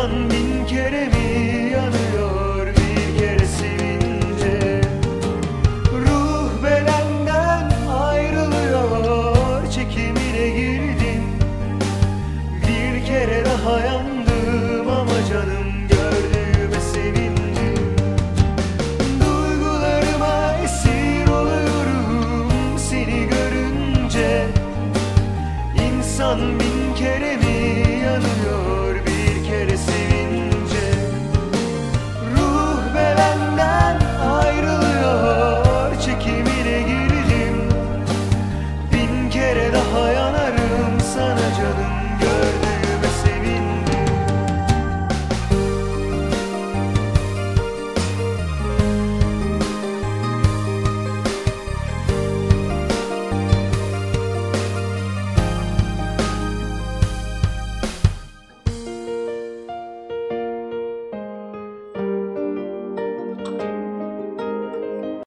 İnsan bin kere mi yanıyor bir kere sevince? Ruh bedenden ayrılıyor çekimine girdim Bir kere daha yandım ama canım gördüğüme sevindim Duygularıma esir oluyorum seni görünce. İnsan bin kere